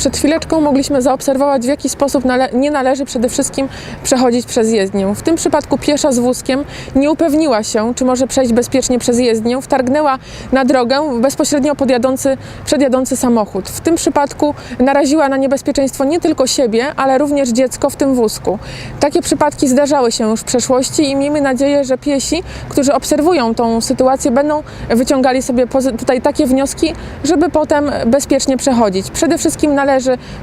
przed chwileczką mogliśmy zaobserwować, w jaki sposób nale- nie należy przede wszystkim przechodzić przez jezdnię. W tym przypadku piesza z wózkiem nie upewniła się, czy może przejść bezpiecznie przez jezdnię, wtargnęła na drogę bezpośrednio pod jadący, przed jadący samochód. W tym przypadku naraziła na niebezpieczeństwo nie tylko siebie, ale również dziecko w tym wózku. Takie przypadki zdarzały się już w przeszłości i miejmy nadzieję, że piesi, którzy obserwują tą sytuację, będą wyciągali sobie tutaj takie wnioski, żeby potem bezpiecznie przechodzić. Przede wszystkim należy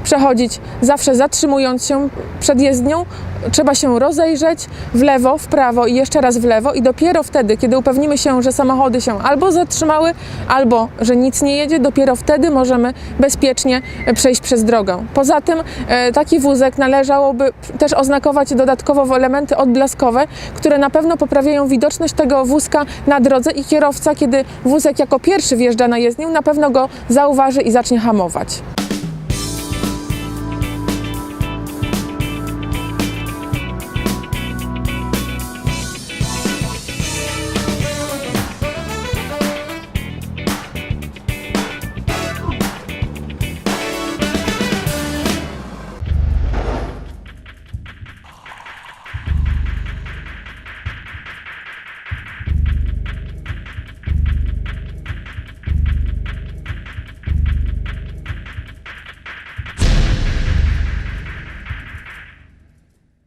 przechodzić zawsze zatrzymując się przed jezdnią. Trzeba się rozejrzeć w lewo, w prawo i jeszcze raz w lewo i dopiero wtedy, kiedy upewnimy się, że samochody się albo zatrzymały, albo że nic nie jedzie, dopiero wtedy możemy bezpiecznie przejść przez drogę. Poza tym e, taki wózek należałoby też oznakować dodatkowo w elementy odblaskowe, które na pewno poprawiają widoczność tego wózka na drodze i kierowca, kiedy wózek jako pierwszy wjeżdża na jezdnię, na pewno go zauważy i zacznie hamować.